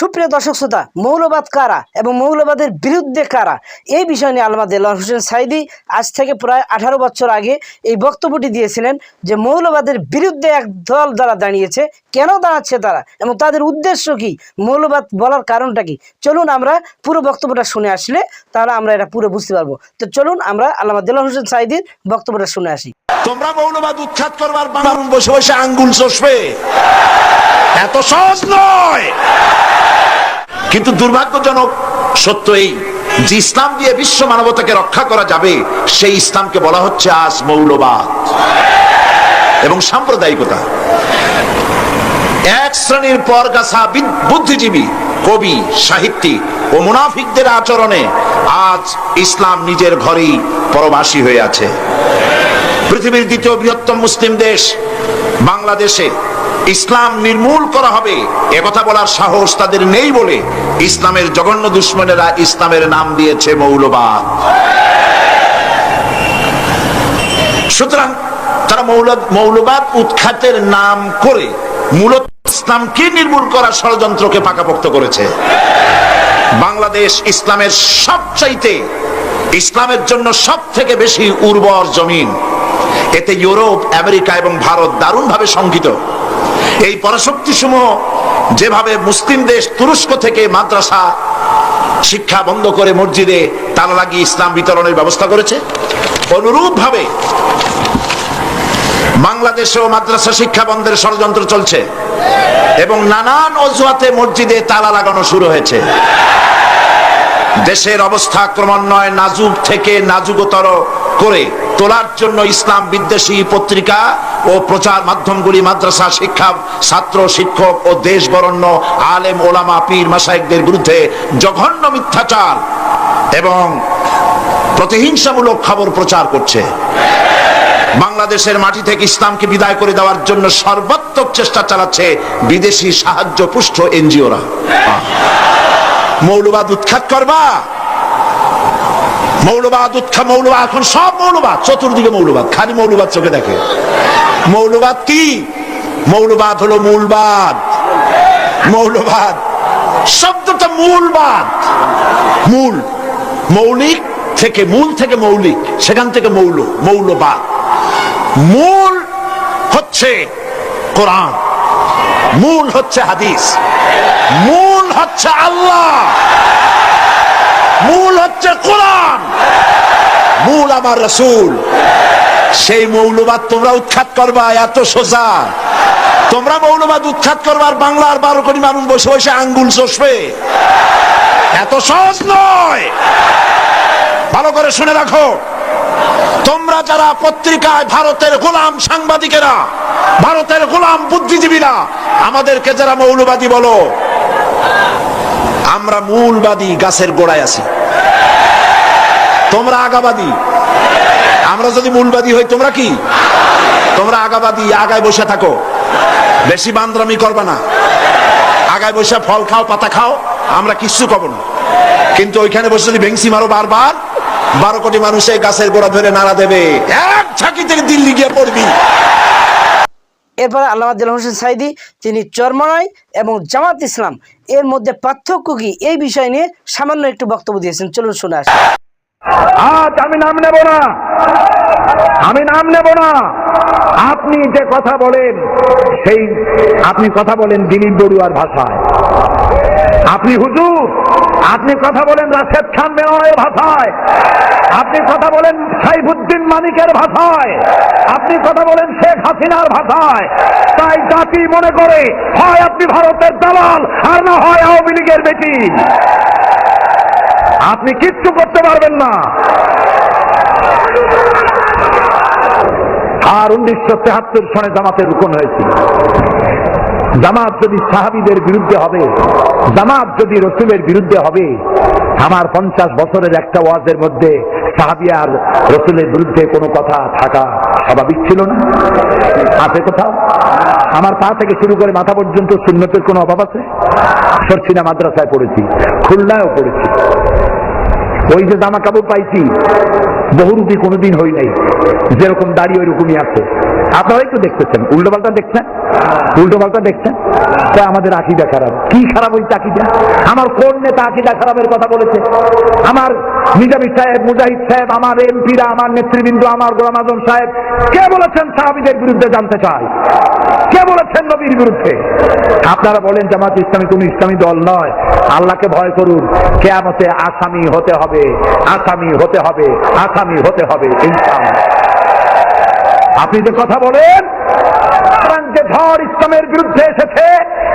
সুপ্রিয় দর্শক শ্রোতা, মৌলবাদ কারা এবং মৌলবাদের বিরুদ্ধে কারা? এই বিষয় নিয়ে আলমা দেলোয়ার হোসেন সাইদি আজ থেকে প্রায় আঠারো বছর আগে এই বক্তব্যটি দিয়েছিলেন যে মৌলবাদের বিরুদ্ধে এক দল দ্বারা দাঁড়িয়েছে। কেন দাঁড়াচ্ছে তারা এবং তাদের উদ্দেশ্য কি? মৌলবাদ বলার কারণটা কি? চলুন আমরা পুরো বক্তব্যটা শুনে আসলে তাহলে আমরা এটা পুরো বুঝতে পারব। তো চলুন আমরা আল্লামা দেলোয়ার হোসেন সাইদির বক্তব্যটা শুনে আসি। তোমরা মৌলবাদ উৎখাত করবার বসে বসে আঙ্গুল চষবে। এত সহজ নয়। কিন্তু দুর্ভাগ্যজনক সত্য এই যে ইসলাম দিয়ে বিশ্ব মানবতাকে রক্ষা করা যাবে, সেই ইসলামকে বলা হচ্ছে আজ মৌলবাদ। এবং সাম্প্রদায়িকতা। এক শ্রেণির পরগাছা বিদ- বুদ্ধিজীবী, কবি, সাহিত্যিক ও মুনাফিকদের আচরণে আজ ইসলাম নিজের ঘরেই পরবাসী হয়ে আছে। পৃথিবীর দ্বিতীয় বৃহত্তম মুসলিম দেশ বাংলাদেশে ইসলাম নির্মূল করা হবে। একথা বলার সাহস তাদের নেই বলে ইসলামের জঘন্য দুশ্মনেরা ইসলামের নাম দিয়েছে মৌলবাদ। সুতরাং তারা মৌল- মৌলবাদ উৎখাতের নাম করে মূলত ইসলামকে নির্মূল করার ষড়যন্ত্রকে পাকাপোক্ত করেছে। বাংলাদেশ ইসলামের সবচাইতে, ইসলামের জন্য সব থেকে বেশি উর্বর জমিন। এতে ইউরোপ, আমেরিকা এবং ভারত দারুণভাবে শঙ্কিত এই পরাশক্তি সমূহ যেভাবে মুসলিম দেশ তুরস্ক থেকে মাদ্রাসা, শিক্ষা বন্ধ করে মসজিদে তালা লাগিয়ে ইসলাম বিতরণের ব্যবস্থা করেছে। অনুরূপ ভাবে বাংলাদেশেও মাদ্রাসা শিক্ষা বন্ধের ষড়যন্ত্র চলছে এবং নানান অজুহাতে মসজিদে তালা লাগানো শুরু হয়েছে। দেশের অবস্থা ক্রমান্বয়ে নাজুক থেকে নাজুকতর করে তোলার জন্য ইসলাম বিদ্বেষী পত্রিকা ও প্রচার মাধ্যমগুলি মাদ্রাসা, শিক্ষা, ছাত্র, শিক্ষক ও দেশ বরণ্য আলেম, ওলামা, পীর মাসাইকদের বিরুদ্ধে জঘন্য মিথ্যাচার এবং প্রতিহিংসামূলক খবর প্রচার করছে। বাংলাদেশের মাটি থেকে ইসলামকে বিদায় করে দেওয়ার জন্য সর্বাত্মক চেষ্টা চালাচ্ছে বিদেশি সাহায্য পুষ্ট এনজিওরা মৌলবাদ উৎখাত করবা। মৌলবাদ উৎখা মৌলবাদ, এখন সব মৌলবাদ, চতুর্দিকে মৌলবাদ, খালি মৌলবাদ চোখে দেখে। মৌলবাদ কি? মৌলবাদ হলো মূলবাদ। মৌলবাদ শব্দটা মূলবাদ। মূল, মৌলিক থেকে মূল থেকে মৌলিক, সেখান থেকে মৌল, মৌলবাদ। মূল হচ্ছে কোরআন। মূল হচ্ছে হাদিস। মূল হচ্ছে আল্লাহ। মূল হচ্ছে কোরআন। মূল আমার রসুল। সেই মৌলবাদ তোমরা উৎখাত করবা, এত সোজা। তোমরা মৌলবাদ উৎখাত করবার বাংলার বারো কোটি মানুষ বসে বসে আঙ্গুল চষবে। এত সহজ নয়। ভালো করে শুনে রাখো। তোমরা যারা পত্রিকায় ভারতের গোলাম সাংবাদিকেরা, ভারতের গোলাম বুদ্ধিজীবীরা, আমাদেরকে যারা মৌলবাদী বলো আমরা মূলবাদী গাছের গোড়ায় আছি। তোমরা আগাবাদী। আমরা যদি মূলবাদী হই, তোমরা কি? তোমরা আগাবাদী, আগায় বসে থাকো। বেশি বান্দ্রামি করবে না। আগায় বসে ফল খাও, পাতা খাও, আমরা কিচ্ছু কব না। কিন্তু ওইখানে বসে যদি ভেংসি মারো বারবার, বারো কোটি মানুষ এই গাছের গোড়া ধরে নাড়া দেবে। এক ঝাঁকি থেকে দিল্লি গিয়ে পড়বি। এরপর আল্লাহ দিল হোসেন সাইদি তিনি চরমনাই এবং জামাত ইসলাম, এর মধ্যে পার্থক্য কি? এই বিষয় নিয়ে সামান্য একটু বক্তব্য দিয়েছেন। চলুন শুনে আসি। আজ আমি নাম নেব না। আমি নাম নেব না। আপনি যে কথা বলেন, সেই আপনি কথা বলেন দিলীপ বড়ুয়ার ভাষায়। আপনি হুজুর, আপনি কথা বলেন রাশেদ খান মেননের ভাষায়। আপনি কথা বলেন সাইফুদ্দিন মানিকের ভাষায়। আপনি কথা বলেন শেখ হাসিনার ভাষায়। তাই জাতি মনে করে, হয় আপনি ভারতের দালাল, আর না হয় আওয়ামী লীগের বেটি। আপনি কিচ্ছু করতে পারবেন না। আর উনিশশো তেহাত্তর সনে জামাতের রুকন হয়েছিল। জামাত যদি সাহাবিদের বিরুদ্ধে হবে, জামাত যদি রসুলের বিরুদ্ধে হবে, আমার পঞ্চাশ বছরের একটা ওয়াজের মধ্যে সাহাবি আর রসুলের বিরুদ্ধে কোনো কথা থাকা স্বাভাবিক ছিল না? আছে কোথাও? আমার পা থেকে শুরু করে মাথা পর্যন্ত সুন্নতের কোনো অভাব আছে? সরছিনা মাদ্রাসায় পড়েছি, খুলনায়ও পড়েছি। ওই যে জামা কাপড় পাইছি, বহুরূপী কোনোদিন হই নাই, যেরকম দাড়ি ওই রকমই আছে। আপনারা তো দেখতেছেন, উল্টো পাল্টা দেখছেন? উল্টো পাল্টা দেখছেন? তা আমাদের আকিদা খারাপ। কি খারাপ ওই আকিদা? আমার কোন নেতা আকিদা খারাপের কথা বলেছে? আমার নিজামী সাহেব, মুজাহিদ সাহেব, আমার এমপিরা, আমার নেতৃবৃন্দ, আমার গোলাম আজম সাহেব, কে বলেছেন সাহাবিদের বিরুদ্ধে জানতে চাই? কে বলেছেন নবীর বিরুদ্ধে? আপনারা বলেন জামাত ইসলামী কোন ইসলামী দল নয়। আল্লাহকে ভয় করুন। কেয়ামতে আসামি হতে হবে। আসামি হতে হবে। আসামি হতে হবে, ইনশাআল্লাহ। আপনি যে কথা বলেন যে ঝড় ইসলামের বিরুদ্ধে এসেছে,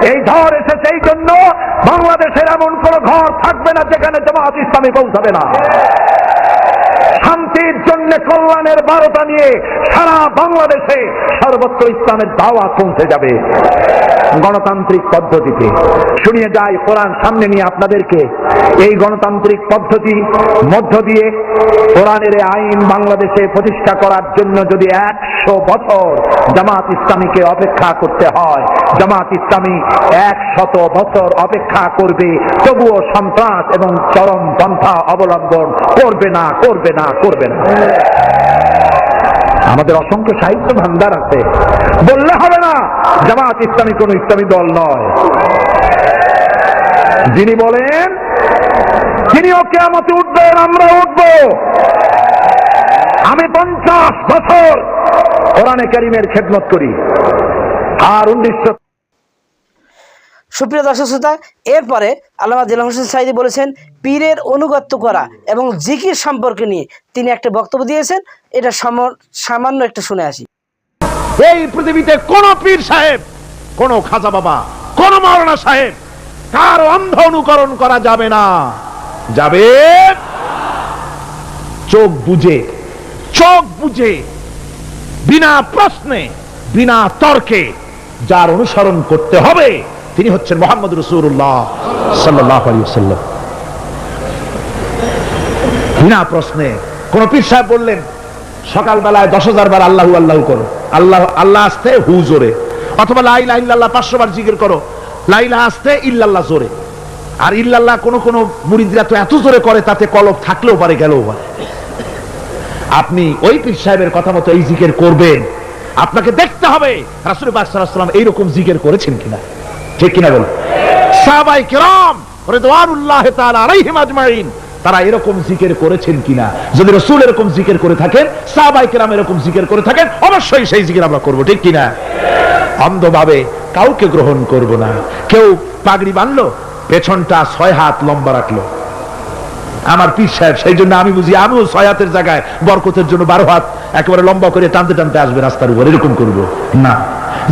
এই ঝড় এসেছে এই জন্য বাংলাদেশের এমন কোন ঘর থাকবে না যেখানে জামাত ইসলামী পৌঁছাবে না। জন্য কল্যাণের বারোটা নিয়ে সারা বাংলাদেশে সর্বত্র ইসলামের দাওয়া পৌঁছে যাবে। গণতান্ত্রিক পদ্ধতিতে। শুনিয়ে যাই কোরআন সামনে নিয়ে আপনাদেরকে। এই গণতান্ত্রিক পদ্ধতি মধ্য দিয়ে কোরআনের আইন বাংলাদেশে প্রতিষ্ঠা করার জন্য যদি একশো বছর জামাত ইসলামীকে অপেক্ষা করতে হয়, জামাত ইসলামী একশত বছর অপেক্ষা করবে, তবুও সন্ত্রাস এবং চরম পন্থা অবলম্বন করবে না করবে না করবে না। আমাদের অসংখ্য সাহিত্য ভান্ডার আছে। বললে হবে না, জামাত ইসলামী কোন ইসলামী দল নয়। যিনি বলেন, তিনিও কেমতে উঠবেন আমরা উঠব। আমি পঞ্চাশ বছর কোরআনে করিমের খেদমত করি। আর উনিশশো সুপ্রিয় দর্শক শ্রোতা, এরপরে আল্লামা দিল হোসেন সাইদি বলেছেন, পীরের অনুগত্য করা এবং জিকির সম্পর্কে নিয়ে তিনি একটা বক্তব্য দিয়েছেন, এটা সম- সামান্য একটা শুনে আসি। এই পৃথিবীতে কোন পীর সাহেব, কোন খাজা বাবা, কোন মাওলানা সাহেব, কার অন্ধ অনুকরণ করা যাবে না। যাবে? চোখ বুঝে চোখ বুঝে বিনা প্রশ্নে, বিনা তর্কে, যার অনুসরণ করতে হবে তিনি হচ্ছেন মোহাম্মদ রসুল্লাহ সাল্লাহ বিনা প্রশ্নে কোন পীর সাহেব বললেন, সকালবেলায় দশ হাজার বার আল্লাহু আল্লাহ করো। আল্লাহ আল্লাহ আসতে হু জোরে। অথবা লাইলা ইল্লাল্লাহ পাঁচশো বার জিকির করো। লাইলা আসতে ইল্লাল্লাহ জোরে। আর ইল্লাল্লাহ কোন কোন মুরিদরা তো এত জোরে করে তাতে কলব থাকলেও পারে, গেলেও পারে। আপনি ওই পীর সাহেবের কথা মতো এই জিকির করবেন। আপনাকে দেখতে হবে রাসুল বাসাল্লাম এইরকম জিকির করেছেন কিনা। ঠিক কিনা বলুন? সাহাবাই কিরাম রিদওয়ানুল্লাহ তাআলা আলাইহিম আজমাইন, তারা এরকম জিকির করেছেন কিনা? যদি রসুল এরকম জিকির করে থাকেন, সাহাবাই কিরাম এরকম জিকির করে থাকেন, অবশ্যই সেই জিকির আমরা করব, ঠিক কিনা? অন্ধভাবে কাউকে গ্রহণ করব না। কেউ পাগড়ি বানলো, পেছনটা ছয় হাত লম্বা রাখল। আমার পীর সাহেব, সেই জন্য আমি বুঝি, আমিও ছয় হাতের জায়গায় বরকতের জন্য বারো হাত একেবারে লম্বা করে টানতে টানতে আসবে রাস্তার উপর, এরকম করব। না।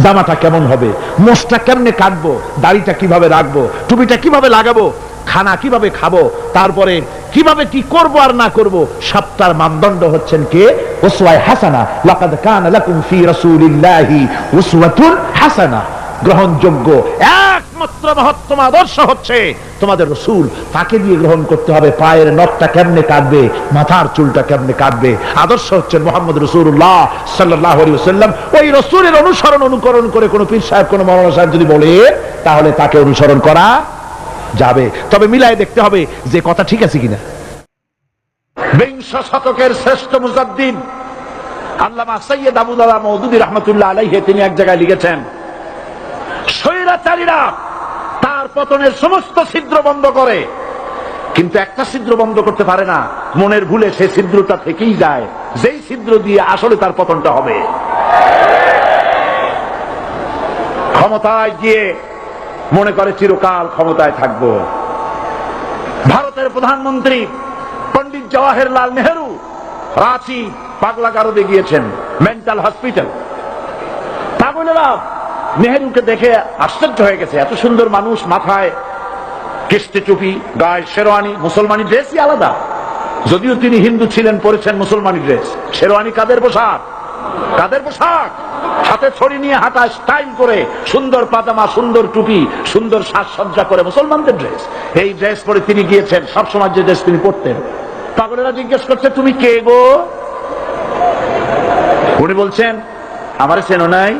জামাটা কেমন হবে? মোষটা কেমনে কাটবো? দাড়িটা কীভাবে রাখব? টুপিটা কীভাবে লাগাবো? খানা কীভাবে খাব? তারপরে কীভাবে কি করব আর না করব? সপ্তার মানদণ্ড হচ্ছেন কে? ওসওয়ায় হাসানা। লাকাদ কানা লাকুম ফি রাসূলিল্লাহি উসওয়াতুন হাসানা। গ্রহণযোগ্য একমাত্র মহত্তম আদর্শ হচ্ছে তোমাদের রসুল। তাকে দিয়ে গ্রহণ করতে হবে। পায়ের নখটা কেমনে কাটবে? মাথার চুলটা কেমনে কাটবে? আদর্শ হচ্ছেন মোহাম্মদ রসুল্লাহ সাল্লাহ সাল্লাম ওই রসুলের অনুসরণ, অনুকরণ করে কোনো পীর সাহেব, কোনো মৌলানা সাহেব যদি বলে, তাহলে তাকে অনুসরণ করা যাবে। তবে মিলায় দেখতে হবে যে কথা ঠিক আছে কিনা। বিংশ শতকের শ্রেষ্ঠ মুজাদ্দিন আল্লামা সৈয়দ আবুদাল্লাহ মৌদুদি রহমতুল্লাহ আলাইহে তিনি এক জায়গায় লিখেছেন স্বৈরাচারীরা তার পতনের সমস্ত ছিদ্র বন্ধ করে। কিন্তু একটা ছিদ্র বন্ধ করতে পারে না। মনের ভুলে সে ছিদ্রটা থেকেই যায়। যেই ছিদ্র দিয়ে আসলে তার পতনটা হবে। ক্ষমতায় গিয়ে মনে করে চিরকাল ক্ষমতায় থাকব। ভারতের প্রধানমন্ত্রী পন্ডিত জওয়াহরলাল নেহেরু রাঁচি পাগলা গারদে গিয়েছেন, মেন্টাল হসপিটাল। তা পাগলেরা নেহেরুকে দেখে আশ্চর্য হয়ে গেছে, এত সুন্দর মানুষ, মাথায় কিস্তি টুপি, গায়ে শেরওয়ানি, মুসলমানি ড্রেসই আলাদা। যদিও তিনি হিন্দু ছিলেন, পরেছেন মুসলমানি ড্রেস। শেরওয়ানি কাদের পোশাক? কাদের পোশাক? হাতে ছড়ি নিয়ে হাঁটা স্টাইল করে, সুন্দর পাজামা, সুন্দর টুপি, সুন্দর সাজসজ্জা করে মুসলমানদের ড্রেস। এই ড্রেস পরে তিনি গিয়েছেন, সবসময় যে ড্রেস তিনি পরতেন। পাগলেরা জিজ্ঞেস করছে, তুমি কে গো? উনি বলছেন, আমার চেনো নাই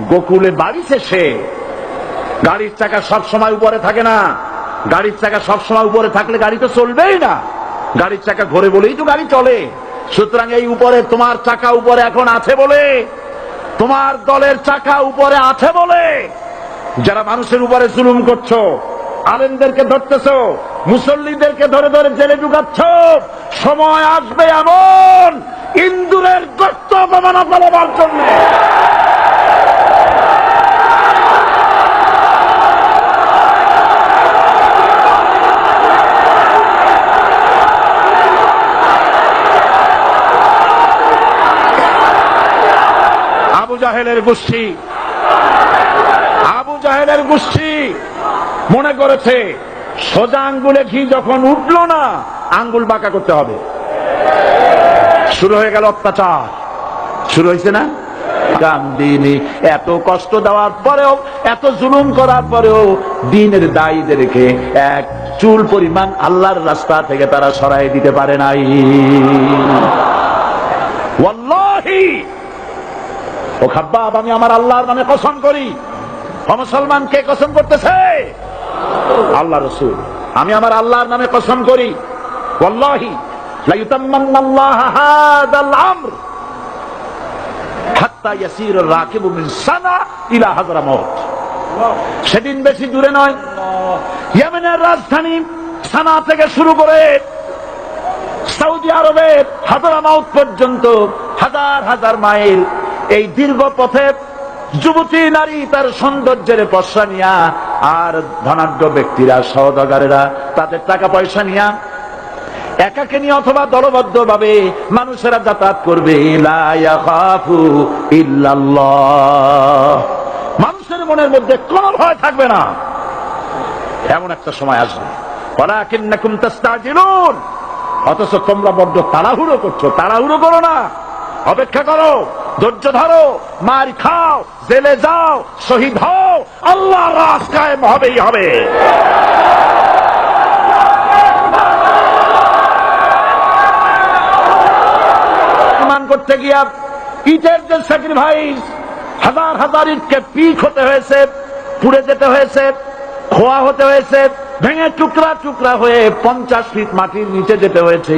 গোকুলে বাড়ি শেষে। গাড়ির চাকা সব সময় উপরে থাকে না। গাড়ির চাকা সব সময় উপরে থাকলে গাড়ি তো চলবেই না। গাড়ির চাকা ঘোরে বলেই তো গাড়ি চলে। সুতরাং এই উপরে তোমার চাকা উপরে এখন আছে বলে। তোমার দলের চাকা উপরে আছে বলে। যারা মানুষের উপরে জুলুম করছ, আলেমদেরকে ধরতেছ, মুসল্লিদেরকে ধরে ধরে জেলে ঢুকাচ্ছ, সময় আসবে এমন ইন্দুরের গর্ত অপমানা ফলাবার জন্য। জাহেলের গোষ্ঠী। আবু জাহেলের গোষ্ঠী মনে করেছে, সোজা আঙ্গুলে ঘি যখন উঠল না, আঙ্গুল বাঁকা করতে হবে। শুরু হয়ে গেল অত্যাচার। শুরু হয়েছে না? এত কষ্ট দেওয়ার পরেও, এত জুলুম করার পরেও দিনের দায়ীদেরকে এক চুল পরিমাণ আল্লাহর রাস্তা থেকে তারা সরাই দিতে পারে নাই। ওয়াল্লাহি! ও খাব্বাব আমি আমার আল্লাহর নামে কসম করি। মুসলমান, কে কসম করতেছে? আল্লাহ রসুল। আমি আমার আল্লাহর নামে কসম করি। হাযরামাউত সেদিন বেশি দূরে নয়, ইয়েমেনের রাজধানী সানা থেকে শুরু করে সৌদি আরবের হাজারামাউত পর্যন্ত হাজার হাজার মাইল এই দীর্ঘ পথে যুবতী নারী তার সৌন্দর্যের পশা নিয়া আর ধনাঢ্য ব্যক্তিরা সহদগারেরা তাদের টাকা পয়সা নিয়া একাকে নিয়ে অথবা দলবদ্ধ ভাবে মানুষেরা যাতায়াত করবে। মানুষের মনের মধ্যে কোন ভয় থাকবে না। এমন একটা সময় আসবে। অথচ তোমরা বড্ড তাড়াহুড়ো করছ। তাড়াহুড়ো করো না। অপেক্ষা করো। ধৈর্য ধরো, মার খাও, জেলে যাও, শহীদ হও, আল্লাহ রাস কায়েম হবেই হবে। করতে গিয়া ইটের যে স্যাক্রিফাইস হাজার হাজার ইটকে পিক হতে হয়েছে, পুড়ে যেতে হয়েছে, খোয়া হতে হয়েছে ভেঙে টুকরা টুকরা হয়ে পঞ্চাশ ফিট মাটির নিচে যেতে হয়েছে।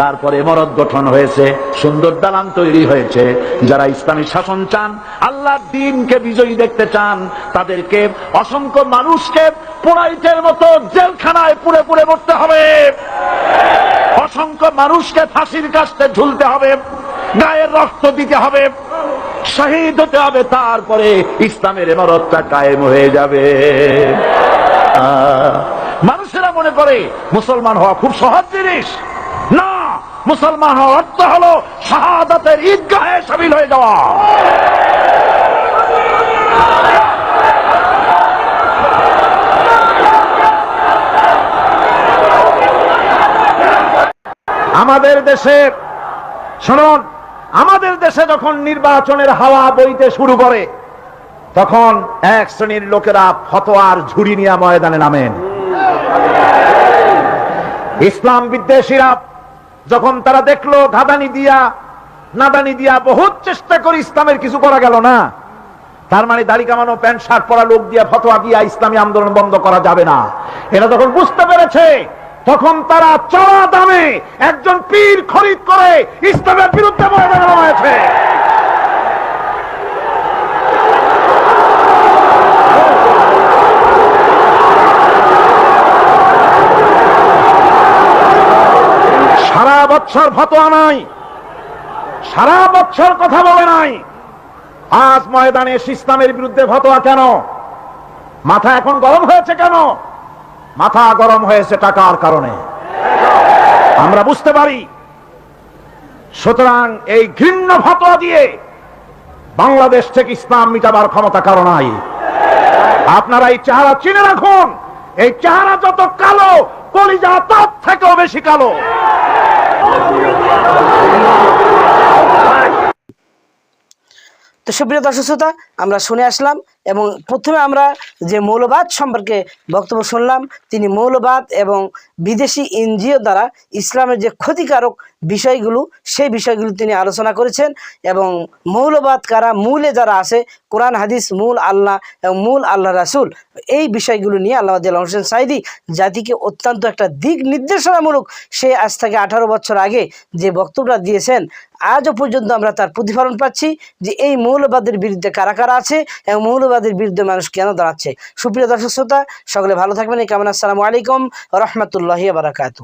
তারপরে মরদ গঠন হয়েছে, সুন্দর দালান তৈরি হয়েছে। যারা ইসলামী শাসন চান, আল্লাহ দিনকে বিজয়ী দেখতে চান, তাদেরকে অসংখ্য মানুষকে পোড়াইটের মতো জেলখানায় পুড়ে পুড়ে মরতে হবে। অসংখ্য মানুষকে ফাঁসির কাছতে ঝুলতে হবে গায়ের রক্ত দিতে হবে, শহীদ হতে হবে, তারপরে ইসলামের এমারতটা কায়েম হয়ে যাবে। মানুষেরা মনে করে মুসলমান হওয়া খুব সহজ জিনিস। না, মুসলমান হওয়ার অর্থ হলো শাহাদাতের ঈদগাহে সামিল হয়ে যাওয়া। আমাদের দেশে, শুনুন, আমাদের দেশে যখন নির্বাচনের হাওয়া বইতে শুরু করে, তখন এক শ্রেণির লোকেরা ফতোয়ার ঝুড়ি নিয়ে ময়দানে নামেন। ইসলাম বিদ্বেষীরা যখন তারা দেখল ঘাদানি দিয়া, নাদানি দিয়া বহুত চেষ্টা করে ইসলামের কিছু করা গেল না, তার মানে দাড়ি কামানো, প্যান্ট, শার্ট পরা লোক দিয়া ফতোয়া দিয়া ইসলামী আন্দোলন বন্ধ করা যাবে না। এরা যখন বুঝতে পেরেছে, তখন তারা চড়া দামে একজন পীর খরিদ করে ইসলামের বিরুদ্ধে ময়দানে হয়েছে সারা বছর ফতোয়া নাই, সারা বছর কথা বলে নাই। আজ ময়দানে ইসলামের বিরুদ্ধে ফতোয়া কেন? মাথা এখন গরম হয়েছে কেন? মাথা গরম হয়েছে টাকার কারণে। আমরা বুঝতে পারি। সুতরাং এই ঘৃণ্য ফতোয়া দিয়ে বাংলাদেশ থেকে ইসলাম মিটাবার ক্ষমতা কারণ নাই। আপনারা এই চেহারা চিনে রাখুন, এই চেহারা যত কালো, কলিজা তার থেকেও বেশি কালো। তো সুপ্রিয় দর্শক শ্রোতা আমরা শুনে আসলাম এবং প্রথমে আমরা যে মৌলবাদ সম্পর্কে বক্তব্য শুনলাম, তিনি মৌলবাদ এবং বিদেশি এনজিও দ্বারা ইসলামের যে ক্ষতিকারক বিষয়গুলো, সেই বিষয়গুলো তিনি আলোচনা করেছেন এবং মৌলবাদ কারা, মূলে যারা আছে, কোরআন, হাদিস, মূল আল্লাহ এবং মূল আল্লাহ রাসুল, এই বিষয়গুলো নিয়ে আল্লাহ দিল্লা হোসেন সাইদি জাতিকে অত্যন্ত একটা দিক নির্দেশনামূলক সে আজ থেকে আঠারো বছর আগে যে বক্তব্যটা দিয়েছেন, আজও পর্যন্ত আমরা তার প্রতিফলন পাচ্ছি যে এই মৌলবাদের বিরুদ্ধে কারা কারা আছে এবং মৌলবাদের বিরুদ্ধে মানুষ কেন দাঁড়াচ্ছে? সুপ্রিয় দর্শক শ্রোতা, সকলে ভালো থাকবেন। এই কামনা, আসসালামু আলাইকুম রহমতুল্লাহ বারাকাতু